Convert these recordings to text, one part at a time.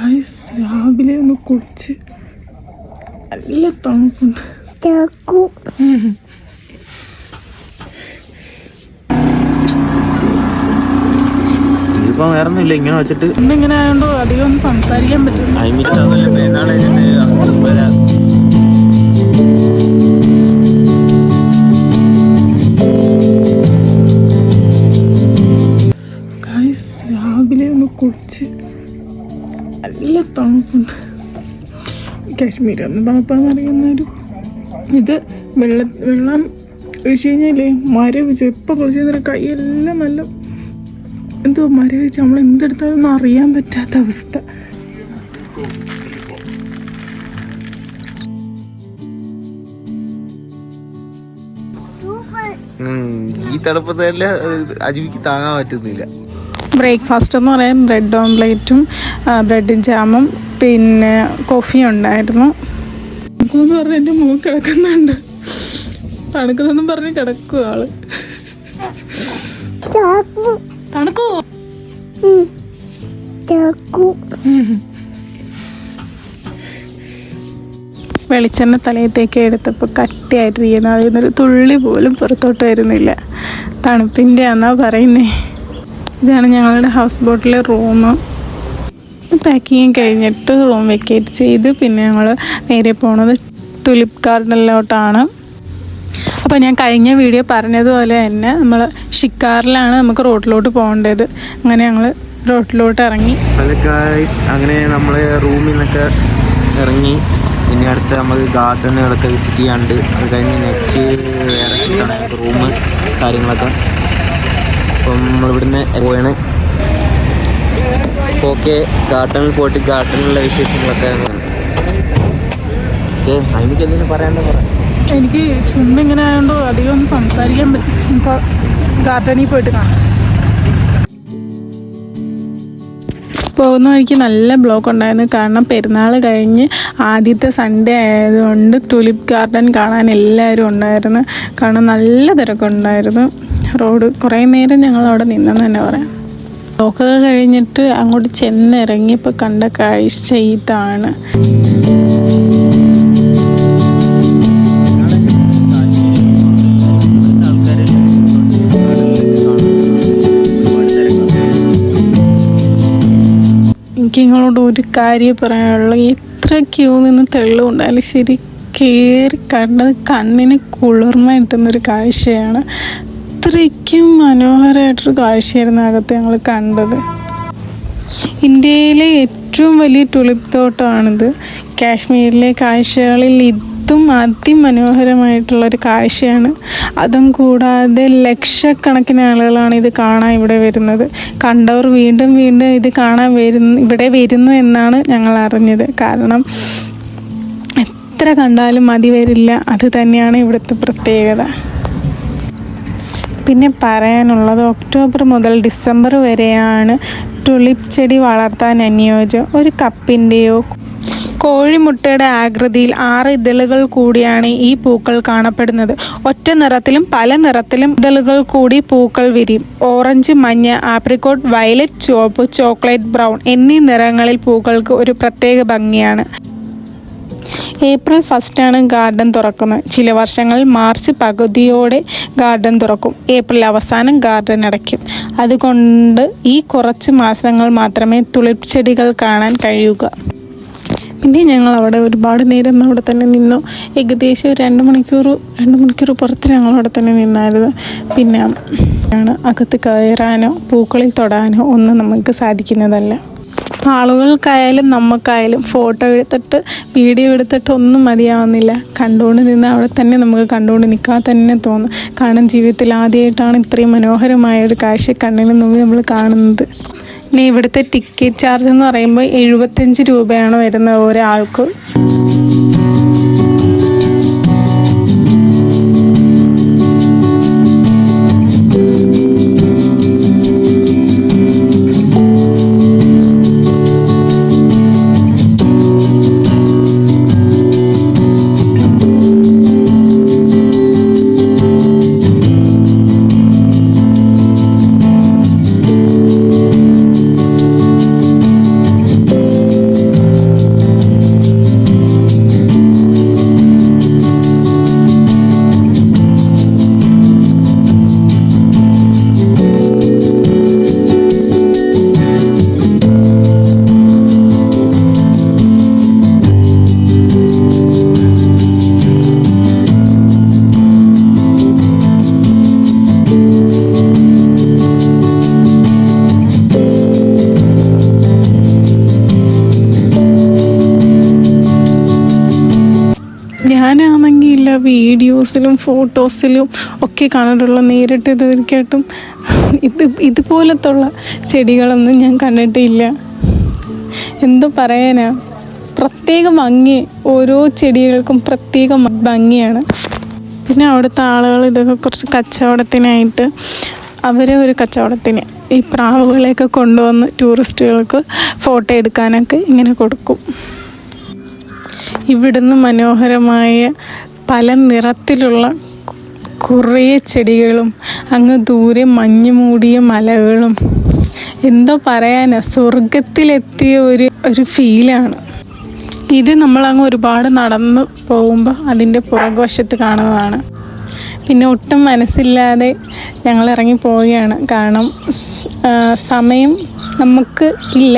Guys രാവിലെ ഒന്ന് കുടിച്ച് നല്ല തണുപ്പുണ്ട്. ഇതിപ്പോ വേറെ ഒന്നുമില്ല ഇങ്ങനെ വെച്ചിട്ട് ഇന്നിങ്ങനെ ആയതുകൊണ്ട് അധികം ഒന്നും സംസാരിക്കാൻ പറ്റില്ല. തണുപ്പുണ്ട്. കാശ്മീർ ഒന്ന് തണുപ്പാന്ന് അറിയുന്നൊരു ഇത് വെള്ള വെള്ളം ഒഴിച്ച് കഴിഞ്ഞാലേ മരവിച്ച് എപ്പോൾ കുളിച്ച് കഴിഞ്ഞാൽ കൈയെല്ലാം നല്ല എന്തോ മരവിച്ച് നമ്മൾ എന്തെടുത്താലൊന്നും അറിയാൻ പറ്റാത്ത അവസ്ഥ. ഈ തണുപ്പത്തെ അജിമിക്ക് താങ്ങാൻ പറ്റുന്നില്ല. ബ്രേക്ക്ഫാസ്റ്റ് എന്ന് പറയാൻ ബ്രെഡ് ഓംപ്ലേറ്റും ബ്രെഡ് ജാമും പിന്നെ കോഫിയും ഉണ്ടായിരുന്നു. എന്ന് പറഞ്ഞ എന്റെ മൂ കിടക്കുന്നുണ്ട്. തണുക്കുന്നെന്നും പറഞ്ഞ് കിടക്കുക ആൾ. തണുക്കൂ. വെളിച്ചെണ്ണ തലയത്തേക്ക് എടുത്തപ്പോൾ കട്ടിയായിട്ടിരിക്കുന്ന അതിൽ നിന്നൊരു തുള്ളി പോലും പുറത്തോട്ട് വരുന്നില്ല. തണുപ്പിന്റെ ആന്നാ പറയുന്നേ. ഇതാണ് ഞങ്ങളുടെ ഹൗസ് ബോട്ടിലെ റൂം പാക്കിങ് കഴിഞ്ഞിട്ട് റൂം വെക്കേറ്റ് ചെയ്ത്. പിന്നെ ഞങ്ങൾ നേരെ പോണത് ടുലിപ്പ് ഗാർഡനിലോട്ടാണ് അപ്പോൾ ഞാൻ കഴിഞ്ഞ വീഡിയോ പറഞ്ഞതുപോലെ തന്നെ നമ്മൾ ഷിക്കാറിലാണ് നമുക്ക് റോട്ടിലോട്ട് പോകേണ്ടത്. അങ്ങനെ ഞങ്ങൾ റോട്ടിലോട്ട് ഇറങ്ങി. അങ്ങനെ നമ്മൾ റൂമിൽ നിന്നൊക്കെ ഇറങ്ങി. ഇനി അടുത്ത് നമ്മൾ ഗാർഡനുകളൊക്കെ വിസിറ്റ് ചെയ്യാണ്ട് അത് കഴിഞ്ഞ് നെക്സ്റ്റ് വേറെ റൂം കാര്യങ്ങളൊക്കെ. അപ്പം നമ്മളിവിടുന്ന് പോയാണ് ഓക്കെ ഗാർഡനിൽ പോയിട്ട് ഗാർഡനിലുള്ള വിശേഷങ്ങളൊക്കെ ഓക്കെ അതിനൊക്കെ എന്തെങ്കിലും പറയാണ്ട് പറയാം എനിക്ക് ഇങ്ങനെ ആയതുകൊണ്ട് അധികം സംസാരിക്കാൻ പറ്റും ഗാർഡനിൽ പോയിട്ട് കാണാം. പോകുന്ന വഴിക്ക് നല്ല ബ്ലോക്ക് ഉണ്ടായിരുന്നു. കാരണം പെരുന്നാൾ കഴിഞ്ഞ് ആദ്യത്തെ സൺഡേ ആയതുകൊണ്ട് തുലിപ്പ് ഗാർഡൻ കാണാൻ എല്ലാവരും ഉണ്ടായിരുന്നു. കാരണം നല്ല തിരക്കുണ്ടായിരുന്നു. റോഡ് കുറേ നേരം ഞങ്ങൾ അവിടെ നിന്നെന്ന് തന്നെ പറയാം. ബ്ലോക്കൊക്കെ കഴിഞ്ഞിട്ട് അങ്ങോട്ട് ചെന്നിറങ്ങിയപ്പോൾ കണ്ട കാഴ്ച ഇതാണ്. എനിക്ക് നിങ്ങളോട് ഒരു കാര്യം പറയാനുള്ളൂ എത്ര ക്യൂ നിന്ന് തെള്ളുണ്ടായാലും ശരി കയറി കണ്ടത് കണ്ണിന് കുളിർമ കിട്ടുന്നൊരു കാഴ്ചയാണ്. അത്രയ്ക്കും മനോഹരമായിട്ടൊരു കാഴ്ചയായിരുന്നു അകത്ത് ഞങ്ങൾ കണ്ടത്. ഇന്ത്യയിലെ ഏറ്റവും വലിയ ടുളിപ്പ് തോട്ടമാണിത് കാശ്മീരിലെ കാഴ്ചകളിൽ ഇതും അതിമനോഹരമായിട്ടുള്ളൊരു കാഴ്ചയാണ്. അതും കൂടാതെ ലക്ഷക്കണക്കിന് ആളുകളാണ് ഇത് കാണാൻ ഇവിടെ വരുന്നത്. കണ്ടവർ വീണ്ടും വീണ്ടും ഇത് കാണാൻ വരുന്നു ഇവിടെ വരുന്നു എന്നാണ് ഞങ്ങൾ അറിഞ്ഞത്. കാരണം എത്ര കണ്ടാലും മതി വരില്ല. അത് തന്നെയാണ് ഇവിടുത്തെ പ്രത്യേകത. പിന്നെ പറയാനുള്ളത് ഒക്ടോബർ മുതൽ ഡിസംബർ വരെയാണ് ടുലിപ്പ് ചെടി വളർത്താൻ അനുയോജ്യം. ഒരു കപ്പിന്റെയോ കോഴിമുട്ടയുടെ ആകൃതിയിൽ ആറ് ഇതളുകൾ കൂടിയാണ് ഈ പൂക്കൾ കാണപ്പെടുന്നത്. ഒറ്റ നിറത്തിലും പല നിറത്തിലും ഇതളുകൾ കൂടി പൂക്കൾ വിരിയും. ഓറഞ്ച് മഞ്ഞ ആപ്രിക്കോട്ട് വയലറ്റ് ചുവപ്പ് ചോക്ലേറ്റ് ബ്രൗൺ എന്നീ നിറങ്ങളിൽ പൂക്കൾക്ക് ഒരു പ്രത്യേക ഭംഗിയാണ്. ഏപ്രിൽ ഫസ്റ്റാണ് ഗാർഡൻ തുറക്കുന്നത്. ചില വർഷങ്ങളിൽ മാർച്ച് പകുതിയോടെ ഗാർഡൻ തുറക്കും. ഏപ്രിൽ അവസാനം ഗാർഡൻ അടയ്ക്കും. അതുകൊണ്ട് ഈ കുറച്ച് മാസങ്ങൾ മാത്രമേ തുളിപ്പ് ചെടികൾ കാണാൻ കഴിയുക. പിന്നെ ഞങ്ങൾ അവിടെ ഒരുപാട് നേരം അവിടെ തന്നെ നിന്നു. ഏകദേശം ഒരു രണ്ട് മണിക്കൂർ രണ്ട് മണിക്കൂർ പുറത്ത് ഞങ്ങൾ അവിടെ തന്നെ നിന്നായിരുന്നു. പിന്നെ ആണ് അകത്ത് കയറാനോ പൂക്കളിൽ തൊടാനോ ഒന്നും നമുക്ക് സാധിക്കുന്നതല്ല. ആളുകൾക്കായാലും നമുക്കായാലും ഫോട്ടോ എടുത്തിട്ട് വീഡിയോ എടുത്തിട്ട് ഒന്നും മതിയാവുന്നില്ല. കണ്ടുകൊണ്ട് നിന്ന് അവിടെ തന്നെ നമുക്ക് കണ്ടുകൊണ്ട് നിൽക്കാൻ തന്നെ തോന്നും. കാരണം ജീവിതത്തിൽ ആദ്യമായിട്ടാണ് ഇത്രയും മനോഹരമായ ഒരു കാഴ്ച കണ്ണിൽ നിന്ന് നമ്മൾ കാണുന്നത്. ഇനി ഇവിടുത്തെ ടിക്കറ്റ് ചാർജ് എന്ന് പറയുമ്പോൾ എഴുപത്തഞ്ച് രൂപയാണ് വരുന്നത് ഒരാൾക്ക്. വീഡിയോസിലും ഫോട്ടോസിലും ഒക്കെ കണ്ടിട്ടുള്ള നേരിട്ട് തീർച്ചയായിട്ടും ഇത് ഇതുപോലത്തുള്ള ചെടികളൊന്നും ഞാൻ കണ്ടിട്ടില്ല. എന്തോ പറയാനാ? പ്രത്യേക ഭംഗി. ഓരോ ചെടികൾക്കും പ്രത്യേക ഭംഗിയാണ്. പിന്നെ അവിടുത്തെ ആളുകൾ ഇതൊക്കെ കുറച്ച് കച്ചവടത്തിനായിട്ട് അവരെ ഒരു കച്ചവടത്തിന് ഈ പ്രാവുകളെയൊക്കെ കൊണ്ടുവന്ന് ടൂറിസ്റ്റുകൾക്ക് ഫോട്ടോ എടുക്കാനൊക്കെ ഇങ്ങനെ കൊടുക്കും. ഇവിടുന്ന് മനോഹരമായ പല നിറത്തിലുള്ള കുറേ ചെടികളും അങ്ങ് ദൂരെ മഞ്ഞ് മൂടിയ മലകളും. എന്തോ പറയാനാ സ്വർഗത്തിലെത്തിയ ഒരു ഒരു ഫീലാണ്. ഇത് നമ്മൾ നമ്മളങ്ങ് ഒരുപാട് നടന്ന് പോകുമ്പോൾ അതിന്റെ പുറകുവശത്ത് കാണുന്നതാണ്. പിന്നെ ഒട്ടും മനസ്സില്ലാതെ ഞങ്ങൾ ഇറങ്ങി പോവുകയാണ്. കാരണം സമയം നമുക്ക് ഇല്ല.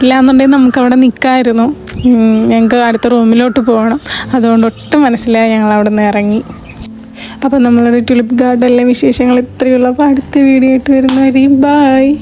ഇല്ലാന്നുണ്ടെങ്കിൽ നമുക്ക് അവിടെ നിൽക്കാമായിരുന്നു ഞങ്ങൾക്ക് അടുത്ത റൂമിലോട്ട് പോകണം. അതുകൊണ്ട് ഒട്ടും മനസ്സിലായി ഞങ്ങൾ അവിടെ നിന്ന് ഇറങ്ങി. അപ്പോൾ നമ്മളുടെ ട്യൂലിപ്പ് ഗാർഡനിലെ വിശേഷങ്ങൾ ഇത്രയുള്ളപ്പോൾ അടുത്ത വീഡിയോ ആയിട്ട് വരുന്നവരെയും ബായ്